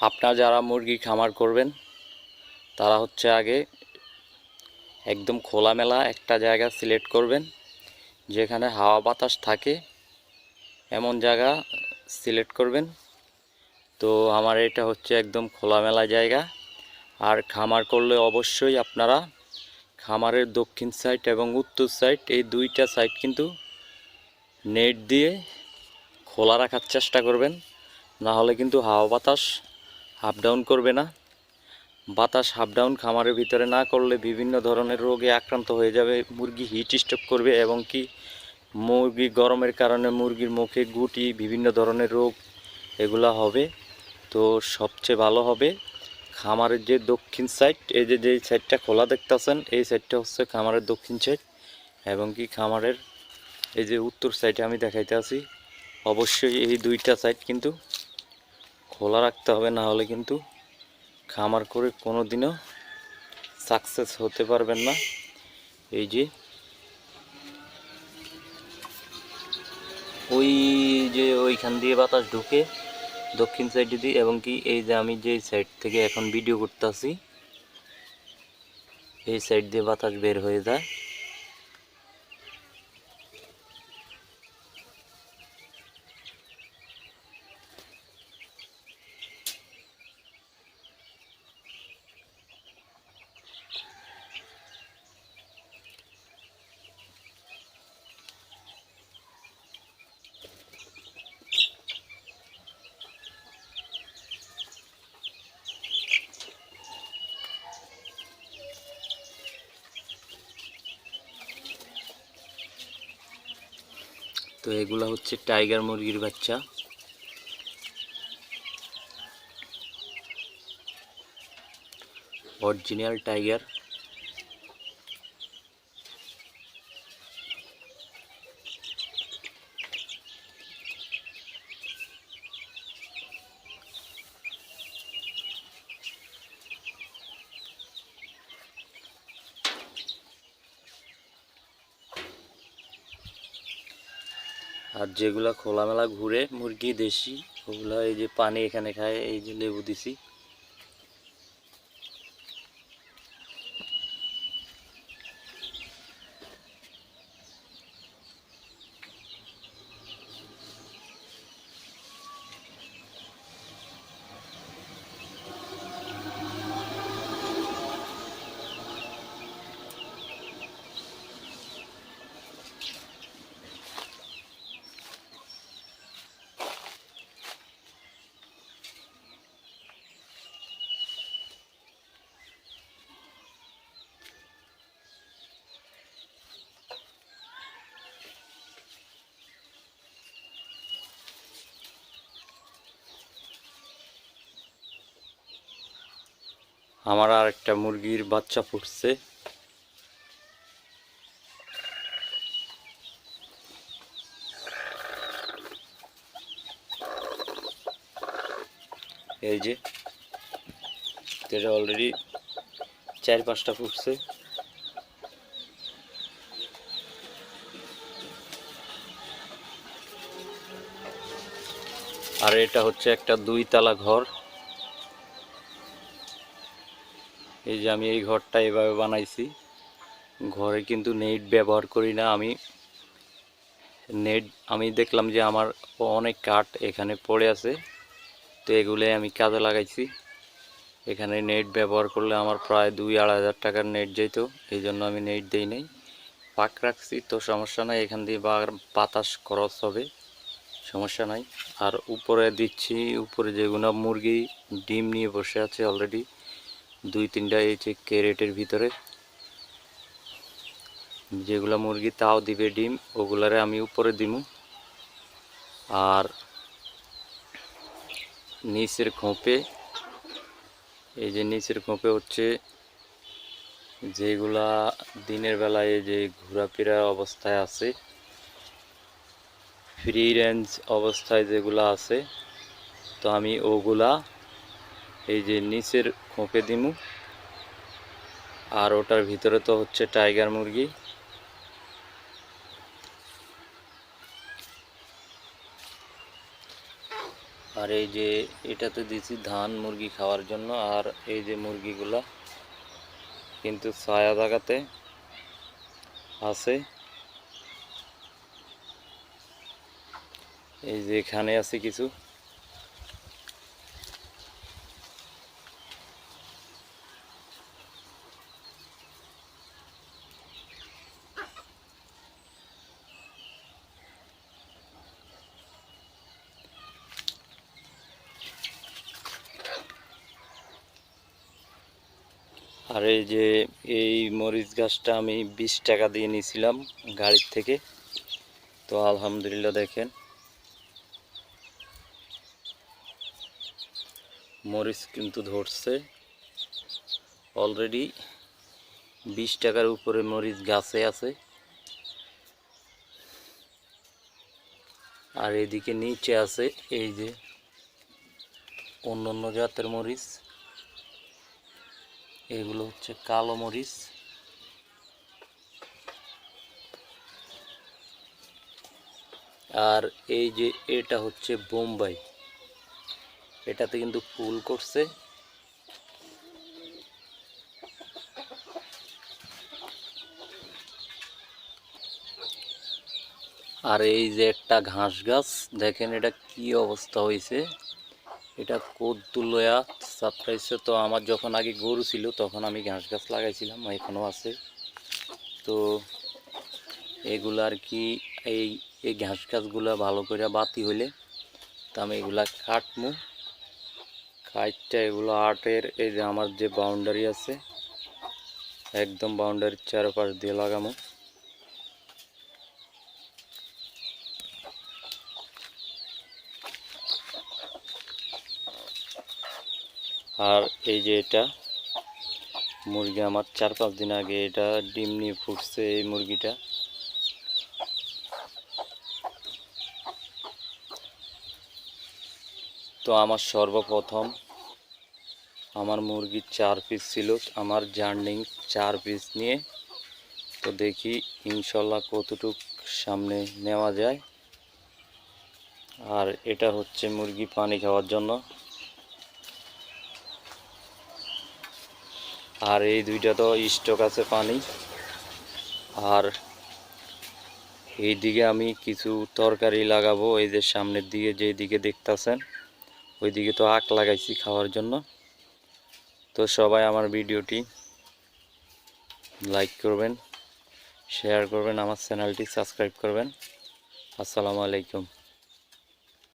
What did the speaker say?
আপনারা যারা মুরগি খামার করবেন, তারা হচ্ছে আগে একদম খোলামেলা একটা জায়গা সিলেক্ট করবেন, যেখানে হাওয়া বাতাস থাকে, এমন জায়গা সিলেক্ট করবেন। তো আমার এটা হচ্ছে একদম খোলামেলা জায়গা। আর খামার করলে অবশ্যই আপনারা খামারের দক্ষিণ সাইড এবং উত্তর সাইড, এই দুইটা সাইড কিন্তু নেট দিয়ে খোলা রাখার চেষ্টা করবেন। না হলে কিন্তু হাওয়া বাতাস আপ ডাউন করবে না। বাতাস আপ ডাউন খামারের ভিতরে না করলে বিভিন্ন ধরনের রোগে আক্রান্ত হয়ে যাবে। মুরগি হিট স্ট্রোক করবে এবং কি মুরগি গরমের কারণে মুরগির মুখে গুটি, বিভিন্ন ধরনের রোগ এগুলা হবে। তো সবচেয়ে ভালো হবে খামারের যে দক্ষিণ সাইড এই যে যে সাইডটা খোলা দেখতেছেন, এই সাইডটা হচ্ছে খামারের দক্ষিণ সাইড এবং কি খামারের এই যে উত্তর সাইডে আমি দেখাইতে আছি। অবশ্যই এই দুইটা সাইড কিন্তু খোলা রাখতে হবে, না হলে কিন্তু খামার করে কোনো দিনও সাকসেস হতে পারবেন না। এই যে, ওই যে ওইখান দিয়ে বাতাস ঢুকে দক্ষিণ সাইডে দিয়ে এবং কি এই যে আমি যে সাইড থেকে এখন ভিডিও করতেছি, এই সাইড দিয়ে বাতাস বের হয়ে যায়। তো এগুলা হচ্ছে টাইগার মুরগির বাচ্চা। অরিজিনাল টাইগার আর যেগুলা খোলামেলা ঘুরে, মুরগি, দেশি, ওগুলা এই যে পানি এখানে খায়, এই যে লেবু দিছি। আমার আর একটা মুরগির বাচ্চা ফুটছে এই যে, এটা অলরেডি চার পাঁচটা ফুটছে আর এটা হচ্ছে একটা দুই তালা ঘর। এই যে আমি এই ঘরটা এভাবে বানাইছি। ঘরে কিন্তু নেট ব্যবহার করি না আমি। নেট, আমি দেখলাম যে আমার অনেক কাঠ এখানে পড়ে আছে। তো এগুলোই আমি কাজে লাগাইছি। এখানে নেট ব্যবহার করলে আমার প্রায় দুই আড়াই হাজার টাকার নেট যেত এই জন্য আমি নেট দিই নাই। পাক রাখছি তো সমস্যা নাই, এখান দিয়ে বাতাস খরচ হবে, সমস্যা নাই। আর উপরে দিচ্ছি, উপরে যেগুলো মুরগি ডিম নিয়ে বসে আছে অলরেডি দুই তিনটা এই যে ক্যারেটের ভিতরে। যেগুলা মুরগি তাও দিবে ডিম, ওগুলারে আমি উপরে দিমু। আর নিচের খোঁপে, এই যে নিচের খোঁপে হচ্ছে যেগুলা দিনের বেলায় এই যে ঘোরাফেরা অবস্থায় আছে ফ্রি রেঞ্জ অবস্থায় যেগুলা আছে, তো আমি ওগুলা এই যে নিচের খোঁপে দিমু। আর ওটার ভিতরে তো হচ্ছে টাইগার মুরগি। আর এই যে এটাতে দিছি ধান মুরগি খাওয়ার জন্য, আর এই যে মুরগিগুলা কিন্তু ছায়া জায়গাতে আছে। এই যে এখানে আছে কিছু। আর এই যে এই মরিচ গাছটা আমি বিশ টাকা দিয়ে নিয়েছিলাম গাড়ির থেকে। তো আলহামদুলিল্লাহ দেখেন। মরিচ কিন্তু ধরছে। অলরেডি বিশ টাকার উপরে মরিচ গাছে আছে। আর এদিকে নিচে আছে এই যে অন্য অন্য জাতের মরিচ। এগুলো হচ্ছে কালো মরিচ। আর এই যে এটা হচ্ছে বোম্বাই। এটাতে কিন্তু ফুল করছে। আর এই যে একটা ঘাস গাছ, দেখেন এটা কি অবস্থা হয়েছে। এটা কদ্দুলয়া সারপ্রাইজে তো আমার যখন আগে গরু ছিল, তখন আমি ঘাস গাছ লাগাইছিলাম এখনও আছে। তো এগুলো আর কি, এই এই ঘাস গাছগুলো ভালো করে বাতি হইলে তো আমি এগুলা কাটমু। কাটটা এগুলো আটের, এই যে আমার যে বাউন্ডারি আছে, একদম বাউন্ডারির চারপাশ দিয়ে লাগামো। আর এই যে এটা, মুরগি আমার চার পাঁচ দিন আগে এটা ডিম নিয়ে ফুটছে এই মুরগিটা। তো আমার সর্বপ্রথম আমার মুরগির চার পিস ছিল, আমার জার্নিং চার পিস নিয়ে। তো দেখি ইনশাল্লাহ কতটুক সামনে নেওয়া যায়। আর এটা হচ্ছে মুরগি পানি খাওয়ার জন্য। আর এই দুইটা তো স্টক আছে পানি। আর এই দিকে আমি কিছু তরকারি লাগাবো, এই যে সামনের দিকে যেই দিকে দেখতাছেন ওই দিকে তো আখ লাগাইছি খাওয়ার জন্য। তো সবাই আমার ভিডিওটি লাইক করবেন শেয়ার করবেন, আমার চ্যানেলটি সাবস্ক্রাইব করবেন। আসসালামু আলাইকুম।